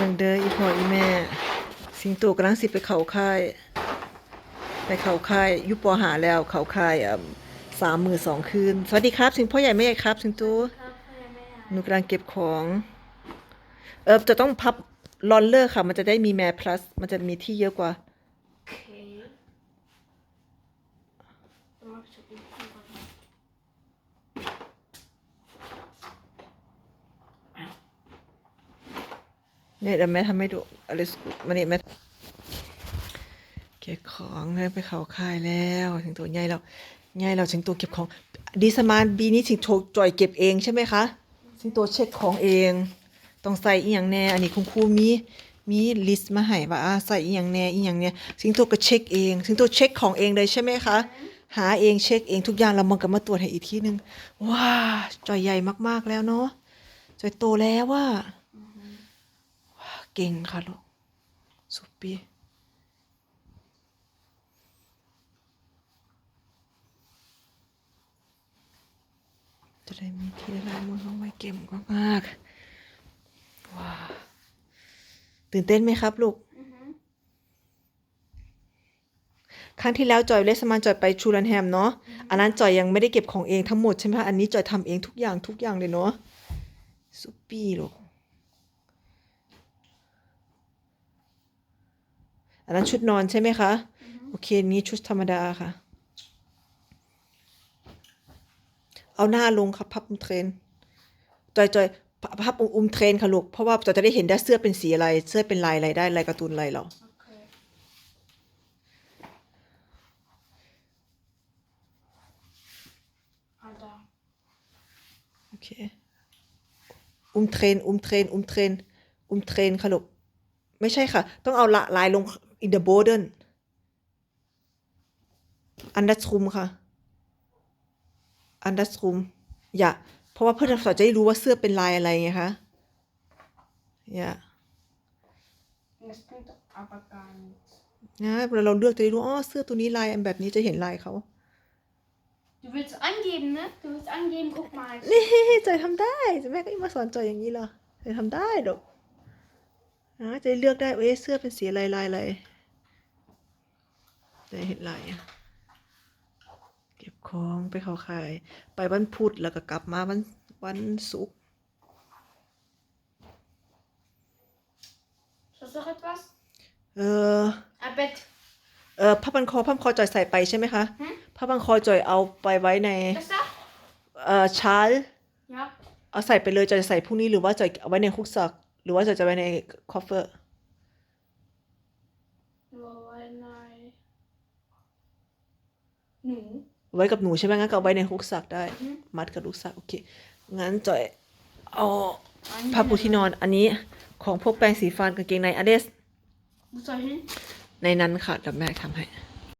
บิ่งเด้ออีพ่ออีแม่ สิงโตกำลังสิไปเข้าค่าย ไปเข้าค่ายอยุปอหาแล้วเข้าค่ายอ่าสามมือสองคืน สวัสดีครับ สิงพ่อใหญ่แม่ใหญ่ครับ สิงโตครับพ่อยังไม่อ่านหนูกำลังเก็บของ เออจะต้องพับลอนเลอร์ค่ะ มันจะได้มีแม plus มันจะมีที่เยอะกว่า โอ เนี่ยเดี๋ยวแม่ทำให้ดูอะไรสมันนี่แม่เก็บของแล้วไปเขาค่ายแล้วถึงตัวใหญ่แล้วใหญ่แล้วถึงตัวเก็บของดีสมานบีนี้ถึงโชว์จอยเก็บเองใช่ไหมคะถึงตัวเช็คของเอง ต้องใส่อีหยังแน่ อันนี้คุณครูมีมีลิสต์มาให้ว่าอ่าใส่อีหยังแน่อีหยังเนี่ยสิงโตก็เช็คเองสิงโตเช็คของเองเลยใช่ไหมคะหาเองเช็คเองทุกอย่างแล้วมันก็มาตรวจให้อีกทีนึงว้าจ่อยใหญ่มากๆแล้วเนาะจอยโตแล้วว่า ก่งค่ะลูกสุปีจะได้มีที่ละลายมือของไว้เก่งมากๆว้าตื่นเต้นไหมครับลูก ครั้งที่แล้วจอยเลสมานจอยไปชูรันแฮมเนาะอันนั้นจอยยังไม่ได้เก็บของเองทั้งหมดใช่ไหมคะอันนี้จอยทำเองทุกอย่างทุกอย่างเลยเนาะสุปี้ลูก อันนั้นชุดนอนใช่ไหมคะ โอเค นี้ชุดธรรมดาค่ะ เอาหน้าลงครับพับอุ้มเทรนจอยจอยพับพับอุ้มเทรนค่ะลูก เพราะว่าจอยจะได้เห็นได้เสื้อเป็นสีอะไร เสื้อเป็นลายอะไรได้ลายการ์ตูนอะไรเหรอโอเคเอาดาวโอเค อุ้มเทรน อุ้มเทรน อุ้มเทรน อุ้มเทรนค่ะลูกไม่ใช่ค่ะ ต้องเอาละลายลง in the border อันดัสรุมค่ะ อันดัสรุมอย่าเพราะว่าเพื่อนสอนจะได้รู้ว่าเสื้อเป็นลายอะไรไงคะอย่า Das klingt aber gar nicht. นะเวลาเราเลือกจะได้รู้อ๋อเสื้อตัวนี้ลายอันแบบนี้จะเห็นลายเขา Du willst angeben, ne? Du willst angeben, guck mal. นี่จอยทำได้แม่ก็มาสอนจอยอย่างนี้เหรอจอยทำได้ดอกนะจะได้เลือกได้เอ้ยเสื้อเป็นสีอะไรลายอะไร จะได้เห็นลายอะเก็บของไปเขาขาย ไปวันพุธแล้วก็กลับมาวันวันศุกร์ Ist das noch etwas? เออ Ein Bett. เออผ้าพันคอผ้าพันคอจอยใส่ไปใช่ไหมคะหืมผ้าพันคอจอยเอาไปไว้ใน Das da? เอ่อชาร์ล Ja. เอาใส่ไปเลยจอยจะใส่พรุ่งนี้หรือว่าจอยเอาไว้ในคุกซักหรือว่าจอยจะไว้ในคอฟเฟอร์ Nu. ไว้กับหนูใช่ไหมงั้นก็เอาไว้ในฮุกซักได้ อืม มัดกับลูกซักโอเค งั้นจอยเอาผ้าปูที่นอนอันนี้ของพวกแปรงสีฟันกางเกงในอเดส Wo soll ich hin? ในนั้นค่ะเดี๋ยวแม่ทำให้